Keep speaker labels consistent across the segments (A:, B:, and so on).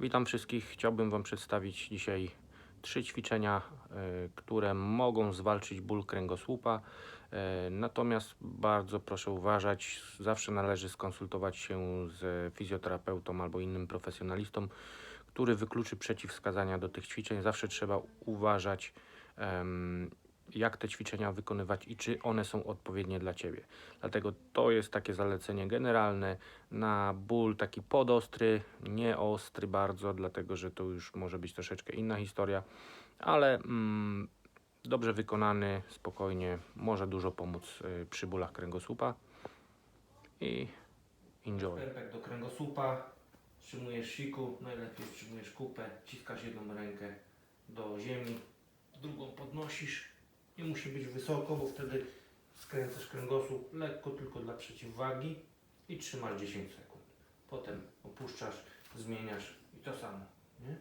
A: Witam wszystkich. Chciałbym Wam przedstawić dzisiaj trzy ćwiczenia, e, które mogą zwalczyć ból kręgosłupa. E, Natomiast bardzo proszę uważać, zawsze należy skonsultować się z fizjoterapeutą albo innym profesjonalistą, który wykluczy przeciwwskazania do tych ćwiczeń. Zawsze trzeba uważać, jak te ćwiczenia wykonywać i czy one są odpowiednie dla Ciebie. Dlatego to jest takie zalecenie generalne. Na ból taki podostry, nie ostry bardzo, dlatego że to już może być troszeczkę inna historia, ale mm, dobrze wykonany, spokojnie, może dużo pomóc y, przy bólach kręgosłupa. I enjoy. Perpek do kręgosłupa, wstrzymujesz siku, najlepiej wstrzymujesz kupę, ciskasz jedną rękę do ziemi, drugą podnosisz, nie musi być wysoko, bo wtedy skręcasz kręgosłup lekko tylko dla przeciwwagi i trzymasz 10 sekund. Potem opuszczasz, zmieniasz i to samo. Nie?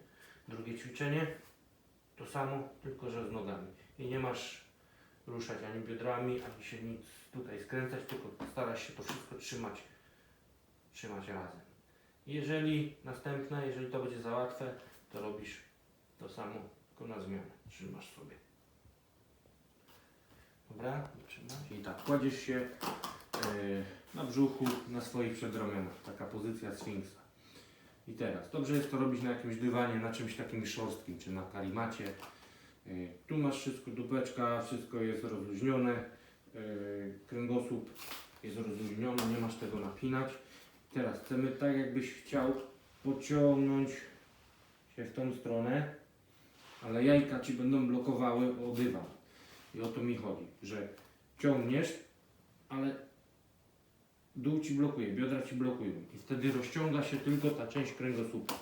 A: Drugie ćwiczenie to samo, tylko że z nogami. I nie masz ruszać ani biodrami, ani się nic tutaj skręcać, tylko starasz się to wszystko trzymać, trzymać razem. Jeżeli następne, jeżeli to będzie za łatwe, to robisz to samo, tylko na zmianę. Trzymasz sobie. Dobra, trzymasz. I tak, kładziesz się e, na brzuchu, na swoich przedramionach. Taka pozycja sfinksa. I teraz, dobrze jest to robić na jakimś dywanie, na czymś takim szorstkim, czy na karimacie. E, tu masz wszystko, dupeczka, wszystko jest rozluźnione. E, kręgosłup jest rozluźniony, nie masz tego napinać. Teraz chcemy tak, jakbyś chciał pociągnąć się w tą stronę, ale jajka ci będą blokowały o dywan. I o to mi chodzi, że ciągniesz, ale dół ci blokuje, biodra ci blokują. I wtedy rozciąga się tylko ta część kręgosłupa.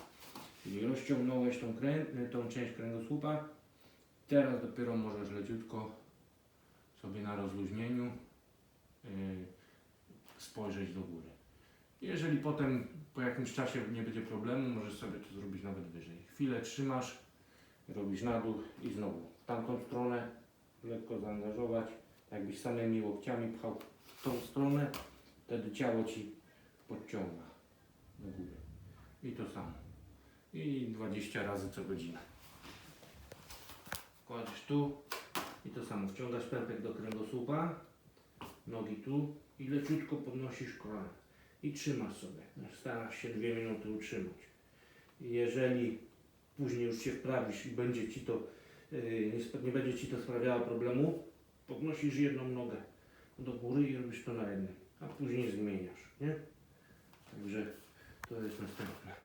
A: Czyli rozciągnąłeś tą, krę, tą część kręgosłupa, teraz dopiero możesz leciutko sobie na rozluźnieniu yy, spojrzeć do góry. Jeżeli potem po jakimś czasie nie będzie problemu, możesz sobie to zrobić nawet wyżej. Chwilę trzymasz, robisz na dół i znowu w tamtą stronę lekko zaangażować, jakbyś samymi łokciami pchał w tą stronę, wtedy ciało ci podciąga do góry. I to samo. I 20 razy co godzinę. Kładziesz tu i to samo. Wciągasz pępek do kręgosłupa, nogi tu i leciutko podnosisz kolana. I trzymasz sobie. Starasz się dwie minuty utrzymać. Jeżeli później już się wprawisz i będzie ci to sp- nie będzie ci to sprawiało problemu, podnosisz jedną nogę do góry i robisz to na jednej, a później zmieniasz, nie? Także to jest następne.